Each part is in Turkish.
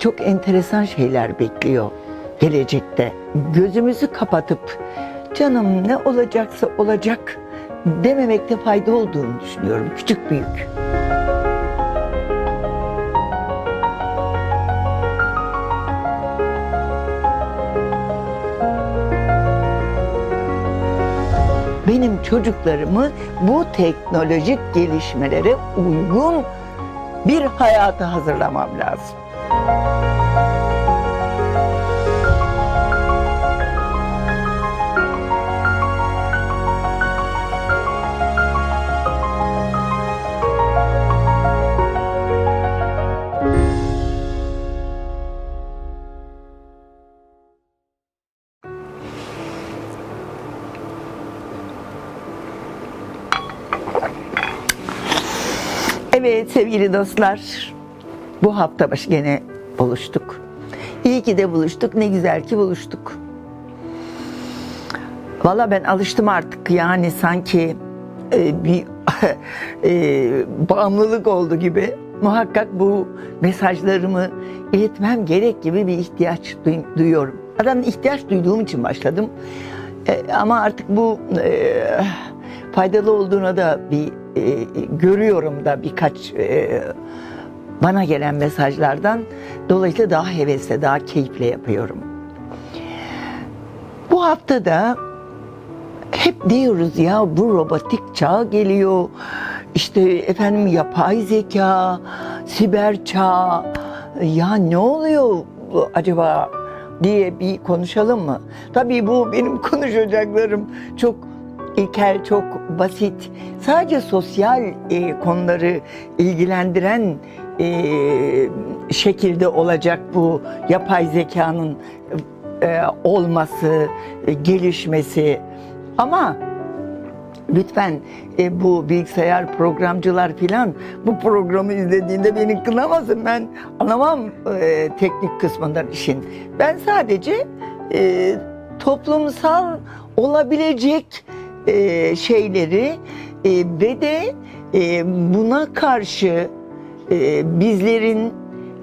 çok enteresan şeyler bekliyor gelecekte. Gözümüzü kapatıp canım ne olacaksa olacak dememekte fayda olduğunu düşünüyorum. Küçük büyük. Benim çocuklarımı bu teknolojik gelişmelere uygun bir hayata hazırlamam lazım. Evet sevgili dostlar, bu hafta başı gene buluştuk. İyi ki de buluştuk, ne güzel ki buluştuk. Valla ben alıştım artık yani sanki e, bir e, bağımlılık oldu gibi. Muhakkak bu mesajlarımı iletmem gerek gibi bir ihtiyaç duy- duyuyorum. Zaten ihtiyaç duyduğum için başladım. E, ama artık bu e, faydalı olduğuna da bir e, görüyorum da birkaç e, bana gelen mesajlardan. Dolayısıyla daha hevesle, daha keyifle yapıyorum. Bu hafta da hep diyoruz ya bu robotik çağ geliyor. İşte efendim yapay zeka, siber çağ. Ya ne oluyor acaba diye bir konuşalım mı? Tabii bu benim konuşacaklarım çok ilkel, çok basit. Sadece sosyal e, konuları ilgilendiren e, şekilde olacak bu yapay zekanın e, olması, e, gelişmesi. Ama lütfen e, bu bilgisayar programcılar filan bu programı izlediğinde beni kınamasın. Ben anlamam e, teknik kısmından işin. Ben sadece e, toplumsal olabilecek e, şeyleri e, ve de e, buna karşı e, bizlerin,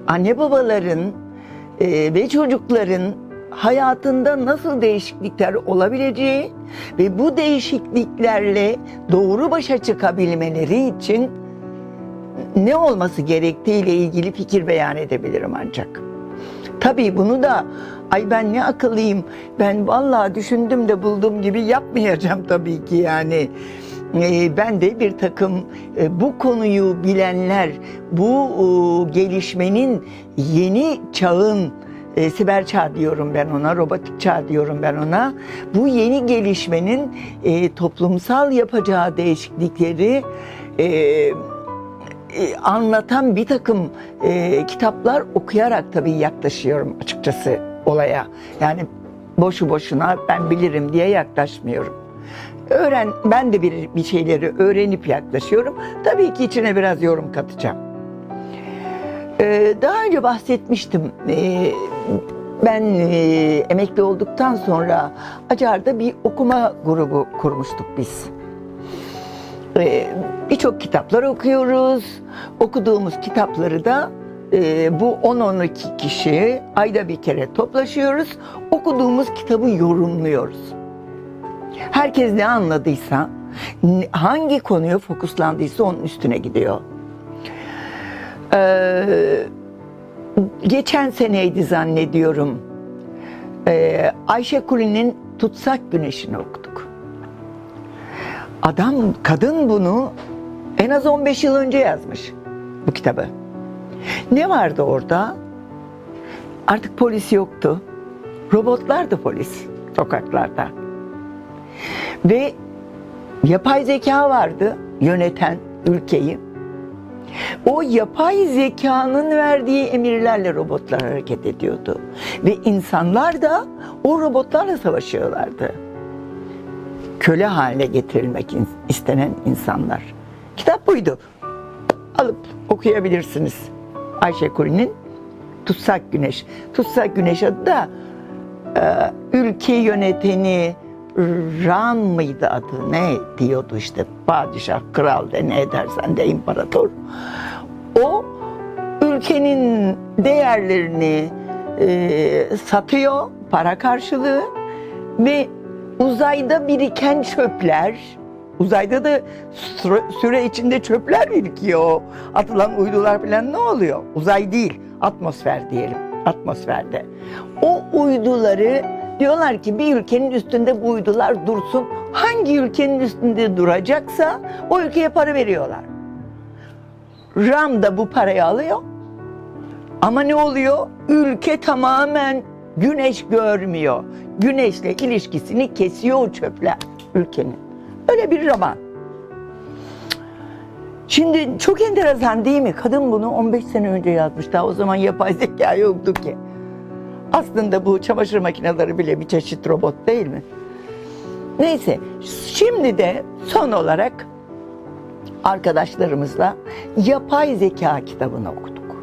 anne babaların e, ve çocukların hayatında nasıl değişiklikler olabileceği ve bu değişikliklerle doğru başa çıkabilmeleri için ne olması gerektiği ile ilgili fikir beyan edebilirim ancak. Tabii bunu da ay ben ne akıllıyım ben vallahi düşündüm de buldum gibi yapmayacağım tabii ki yani. Ee, ben de bir takım e, bu konuyu bilenler, bu e, gelişmenin yeni çağın e, siber çağ diyorum ben ona, robotik çağ diyorum ben ona. Bu yeni gelişmenin e, toplumsal yapacağı değişiklikleri e, e, anlatan bir takım e, kitaplar okuyarak tabii yaklaşıyorum açıkçası olaya. Yani boşu boşuna ben bilirim diye yaklaşmıyorum. Öğren, ben de bir, bir şeyleri öğrenip yaklaşıyorum. Tabii ki içine biraz yorum katacağım. Ee, daha önce bahsetmiştim. Ee, ben e, emekli olduktan sonra Acar'da bir okuma grubu kurmuştuk biz. Ee, Birçok kitaplar okuyoruz. Okuduğumuz kitapları da e, bu 10-12 kişi ayda bir kere toplaşıyoruz. Okuduğumuz kitabı yorumluyoruz. Herkes ne anladıysa, hangi konuya fokuslandıysa onun üstüne gidiyor. Ee, geçen seneydi zannediyorum. Ee, Ayşe Kuli'nin Tutsak Güneşini okuduk. Adam, kadın bunu en az 15 yıl önce yazmış bu kitabı. Ne vardı orada? Artık polis yoktu. Robotlar da polis sokaklarda. Ve yapay zeka vardı yöneten ülkeyi. O yapay zekanın verdiği emirlerle robotlar hareket ediyordu. Ve insanlar da o robotlarla savaşıyorlardı. Köle haline getirilmek istenen insanlar. Kitap buydu. Alıp okuyabilirsiniz. Ayşe Kuli'nin Tutsak Güneş. Tutsak Güneş adı da e, ülke yöneteni Ran mıydı adı ne diyordu işte padişah kral de ne edersen de imparator. O ülkenin değerlerini e, satıyor para karşılığı ve uzayda biriken çöpler, uzayda da süre, içinde çöpler birikiyor. O Atılan uydular falan ne oluyor? Uzay değil, atmosfer diyelim, atmosferde. O uyduları diyorlar ki bir ülkenin üstünde bu uydular dursun. Hangi ülkenin üstünde duracaksa o ülkeye para veriyorlar. RAM da bu parayı alıyor. Ama ne oluyor? Ülke tamamen güneş görmüyor. Güneşle ilişkisini kesiyor o çöpler ülkenin. Öyle bir roman. Şimdi çok enteresan değil mi? Kadın bunu 15 sene önce yazmış. Daha o zaman yapay zeka yoktu ki. Aslında bu çamaşır makineleri bile bir çeşit robot değil mi? Neyse, şimdi de son olarak arkadaşlarımızla yapay zeka kitabını okuduk.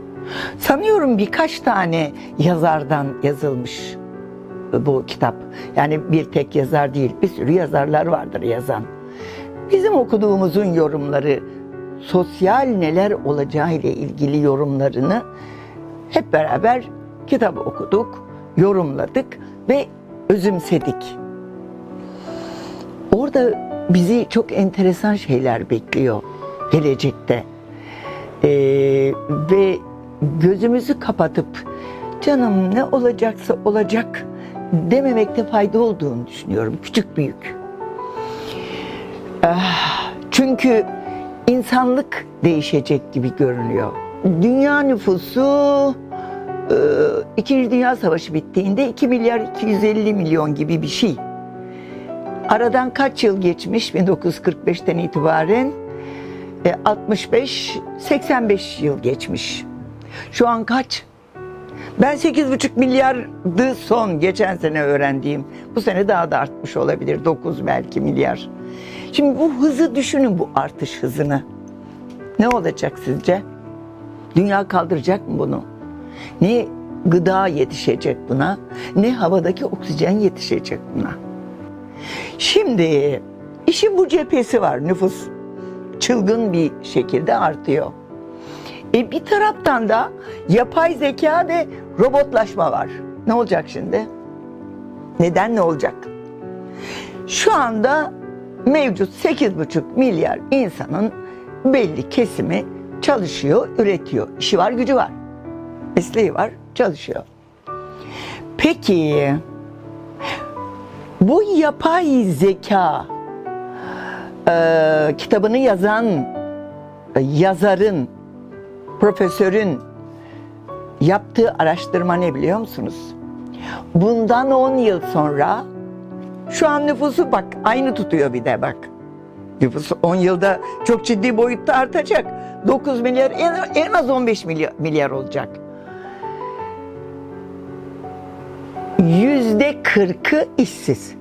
Sanıyorum birkaç tane yazardan yazılmış bu kitap. Yani bir tek yazar değil, bir sürü yazarlar vardır yazan. Bizim okuduğumuzun yorumları, sosyal neler olacağı ile ilgili yorumlarını hep beraber kitabı okuduk, yorumladık ve özümsedik. Orada bizi çok enteresan şeyler bekliyor gelecekte. Ee, ve gözümüzü kapatıp canım ne olacaksa olacak dememekte fayda olduğunu düşünüyorum. Küçük büyük. Çünkü insanlık değişecek gibi görünüyor. Dünya nüfusu e, İkinci Dünya Savaşı bittiğinde 2 milyar 250 milyon gibi bir şey. Aradan kaç yıl geçmiş 1945'ten itibaren? E, 65 85 yıl geçmiş. Şu an kaç? Ben 8,5 milyardı son geçen sene öğrendiğim. Bu sene daha da artmış olabilir. 9 belki milyar. Şimdi bu hızı düşünün bu artış hızını. Ne olacak sizce? Dünya kaldıracak mı bunu? Ne gıda yetişecek buna, ne havadaki oksijen yetişecek buna. Şimdi işin bu cephesi var. Nüfus çılgın bir şekilde artıyor. E bir taraftan da yapay zeka ve robotlaşma var. Ne olacak şimdi? Neden ne olacak? Şu anda mevcut 8,5 milyar insanın belli kesimi çalışıyor, üretiyor. İşi var, gücü var. Mesleği var, çalışıyor. Peki bu yapay zeka e, kitabını yazan e, yazarın, profesörün yaptığı araştırma ne biliyor musunuz? Bundan 10 yıl sonra şu an nüfusu bak aynı tutuyor bir de bak. Nüfusu 10 yılda çok ciddi boyutta artacak. 9 milyar en, en az 15 milyar, milyar olacak. Yüzde 40'ı işsiz.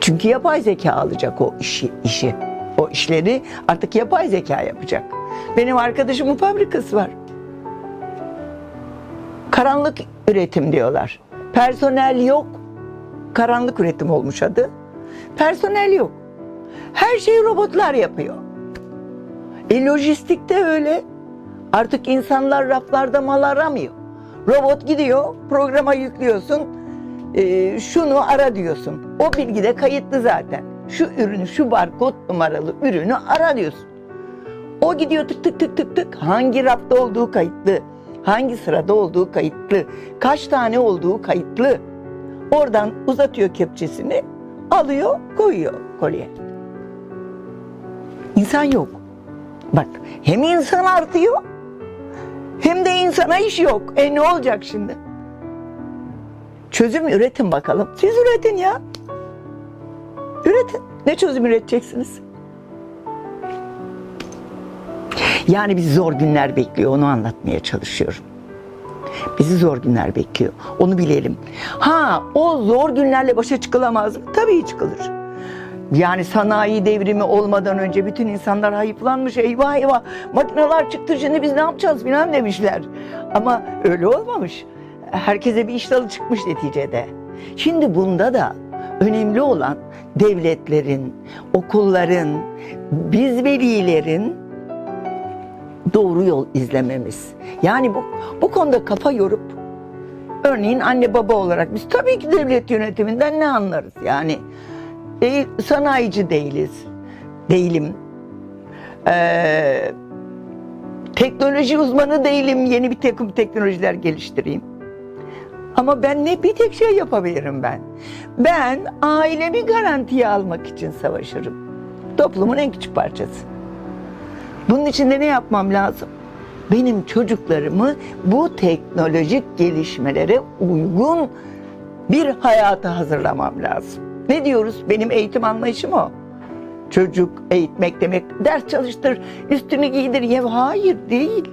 Çünkü yapay zeka alacak o işi, işi. O işleri artık yapay zeka yapacak. Benim arkadaşımın fabrikası var. Karanlık üretim diyorlar. Personel yok. Karanlık üretim olmuş adı. Personel yok. Her şeyi robotlar yapıyor. E lojistikte öyle. Artık insanlar raflarda mal aramıyor. Robot gidiyor, programa yüklüyorsun, e, şunu ara diyorsun. O bilgide kayıtlı zaten. Şu ürünü, şu barkod numaralı ürünü ara diyorsun. O gidiyor tık tık tık tık tık. Hangi rafta olduğu kayıtlı. Hangi sırada olduğu kayıtlı. Kaç tane olduğu kayıtlı. Oradan uzatıyor kepçesini. Alıyor koyuyor kolye. İnsan yok. Bak hem insan artıyor hem de insana iş yok. E ne olacak şimdi? Çözüm üretin bakalım. Siz üretin ya. Üretin. Ne çözüm üreteceksiniz? Yani bizi zor günler bekliyor. Onu anlatmaya çalışıyorum. Bizi zor günler bekliyor. Onu bilelim. Ha o zor günlerle başa çıkılamaz mı? Tabii çıkılır. Yani sanayi devrimi olmadan önce bütün insanlar hayıflanmış. Eyvah eyvah makineler çıktı şimdi biz ne yapacağız filan demişler. Ama öyle olmamış. Herkese bir iş dalı çıkmış neticede. Şimdi bunda da önemli olan devletlerin, okulların, biz velilerin doğru yol izlememiz. Yani bu, bu konuda kafa yorup örneğin anne baba olarak biz tabii ki devlet yönetiminden ne anlarız? Yani değil, sanayici değiliz. Değilim. Ee, teknoloji uzmanı değilim. Yeni bir takım teknolojiler geliştireyim. Ama ben ne bir tek şey yapabilirim ben. Ben ailemi garantiye almak için savaşırım. Toplumun en küçük parçası. Bunun için de ne yapmam lazım? Benim çocuklarımı bu teknolojik gelişmelere uygun bir hayata hazırlamam lazım. Ne diyoruz? Benim eğitim anlayışım o. Çocuk eğitmek demek ders çalıştır, üstünü giydir. Ya hayır değil.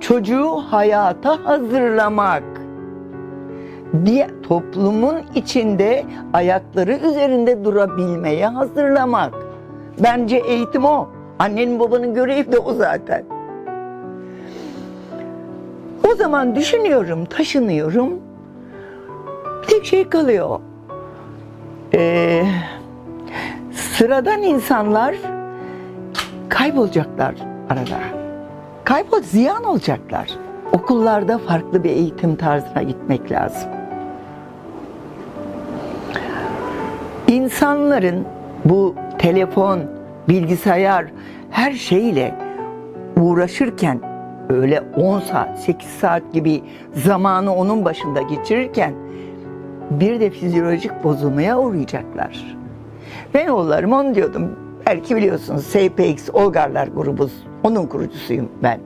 Çocuğu hayata hazırlamak diye toplumun içinde ayakları üzerinde durabilmeye hazırlamak. Bence eğitim o. Annenin babanın görevi de o zaten. O zaman düşünüyorum, taşınıyorum. Bir tek şey kalıyor. Ee, sıradan insanlar kaybolacaklar arada. Kaybol, ziyan olacaklar. Okullarda farklı bir eğitim tarzına gitmek lazım. İnsanların bu telefon, bilgisayar her şeyle uğraşırken öyle 10 saat, 8 saat gibi zamanı onun başında geçirirken bir de fizyolojik bozulmaya uğrayacaklar. Ben oğullarım onu diyordum. Belki biliyorsunuz SPX Olgarlar grubu onun kurucusuyum ben.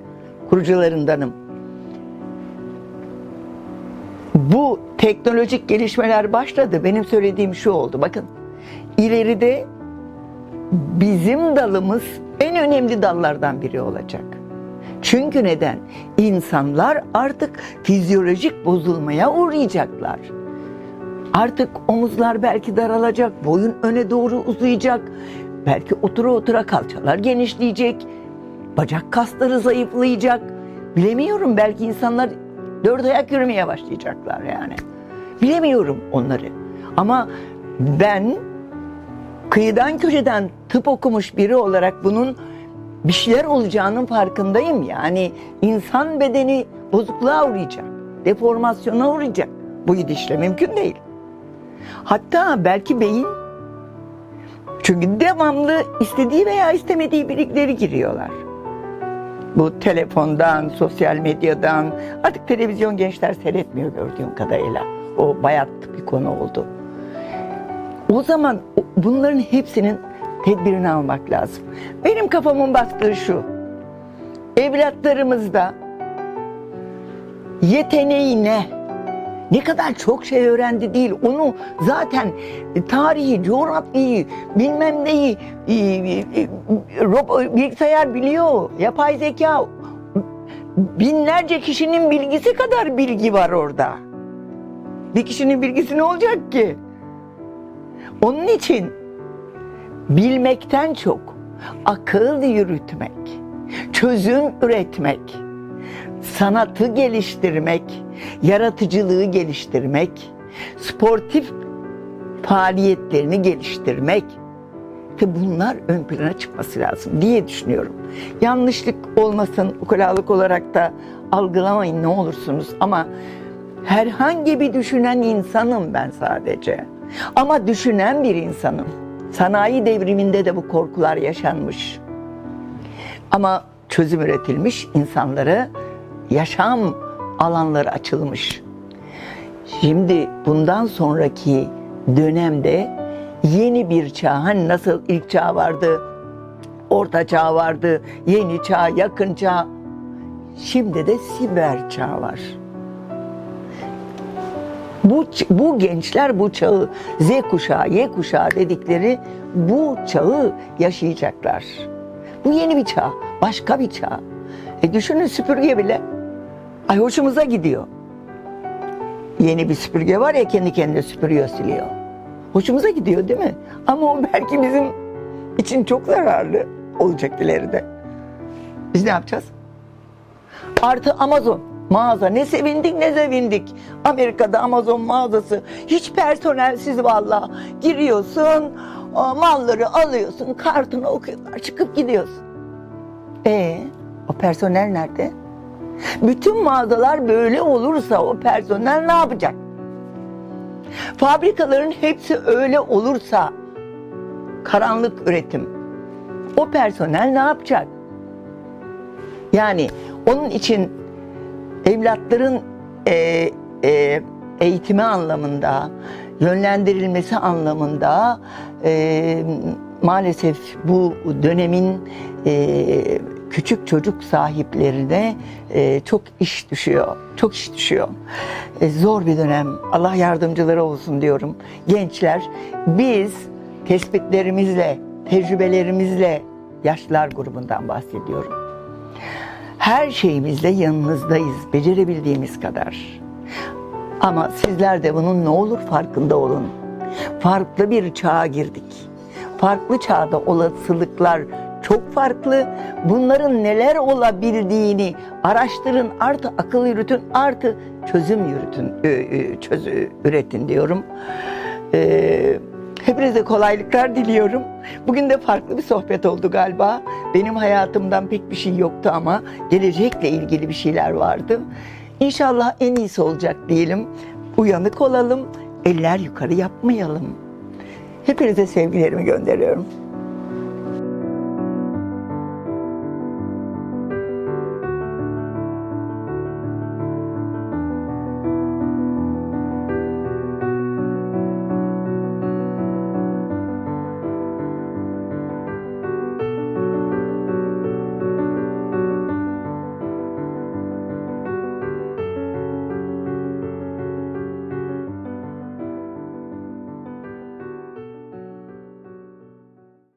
Kurucularındanım. Bu teknolojik gelişmeler başladı. Benim söylediğim şu oldu. Bakın ileride bizim dalımız en önemli dallardan biri olacak. Çünkü neden? İnsanlar artık fizyolojik bozulmaya uğrayacaklar. Artık omuzlar belki daralacak, boyun öne doğru uzayacak. Belki otura otura kalçalar genişleyecek. Bacak kasları zayıflayacak. Bilemiyorum belki insanlar dört ayak yürümeye başlayacaklar yani. Bilemiyorum onları. Ama ben kıyıdan köşeden tıp okumuş biri olarak bunun bir şeyler olacağının farkındayım. Yani insan bedeni bozukluğa uğrayacak, deformasyona uğrayacak. Bu gidişle mümkün değil. Hatta belki beyin çünkü devamlı istediği veya istemediği bilgileri giriyorlar. Bu telefondan, sosyal medyadan, artık televizyon gençler seyretmiyor gördüğüm kadarıyla. O bayat bir konu oldu. O zaman bunların hepsinin tedbirini almak lazım. Benim kafamın bastığı şu. Evlatlarımızda yeteneği ne? Ne kadar çok şey öğrendi değil. Onu zaten tarihi, coğrafyayı, bilmem neyi, e, e, robo- bilgisayar biliyor, yapay zeka. Binlerce kişinin bilgisi kadar bilgi var orada. Bir kişinin bilgisi ne olacak ki? Onun için bilmekten çok akıl yürütmek, çözüm üretmek, sanatı geliştirmek, yaratıcılığı geliştirmek, sportif faaliyetlerini geliştirmek ve bunlar ön plana çıkması lazım diye düşünüyorum. Yanlışlık olmasın, ukalalık olarak da algılamayın ne olursunuz ama herhangi bir düşünen insanım ben sadece. Ama düşünen bir insanım. Sanayi devriminde de bu korkular yaşanmış. Ama çözüm üretilmiş insanlara yaşam alanları açılmış. Şimdi bundan sonraki dönemde yeni bir çağ, hani nasıl ilk çağ vardı, orta çağ vardı, yeni çağ, yakın çağ. Şimdi de siber çağ var. Bu, bu gençler bu çağı, Z kuşağı, Y kuşağı dedikleri bu çağı yaşayacaklar. Bu yeni bir çağ, başka bir çağ. E düşünün süpürge bile. Ay hoşumuza gidiyor. Yeni bir süpürge var ya kendi kendine süpürüyor, siliyor. Hoşumuza gidiyor değil mi? Ama o belki bizim için çok zararlı olacak ileride. Biz ne yapacağız? Artı Amazon mağaza. Ne sevindik ne sevindik. Amerika'da Amazon mağazası. Hiç personelsiz valla. Giriyorsun, malları alıyorsun, kartını okuyorlar, çıkıp gidiyorsun. E O personel nerede? Bütün mağazalar böyle olursa o personel ne yapacak? Fabrikaların hepsi öyle olursa karanlık üretim. O personel ne yapacak? Yani onun için evlatların e, e, eğitimi anlamında, yönlendirilmesi anlamında e, maalesef bu dönemin e, küçük çocuk sahiplerine e, çok iş düşüyor. Çok iş düşüyor. E, zor bir dönem. Allah yardımcıları olsun diyorum. Gençler biz tespitlerimizle, tecrübelerimizle yaşlılar grubundan bahsediyorum. Her şeyimizle yanınızdayız, becerebildiğimiz kadar. Ama sizler de bunun ne olur farkında olun. Farklı bir çağa girdik. Farklı çağda olasılıklar çok farklı. Bunların neler olabildiğini araştırın, artı akıl yürütün, artı çözüm yürütün, ö- ö- çöz üretin diyorum. Ee, hepinize kolaylıklar diliyorum. Bugün de farklı bir sohbet oldu galiba. Benim hayatımdan pek bir şey yoktu ama gelecekle ilgili bir şeyler vardı. İnşallah en iyisi olacak diyelim. Uyanık olalım, eller yukarı yapmayalım. Hepinize sevgilerimi gönderiyorum.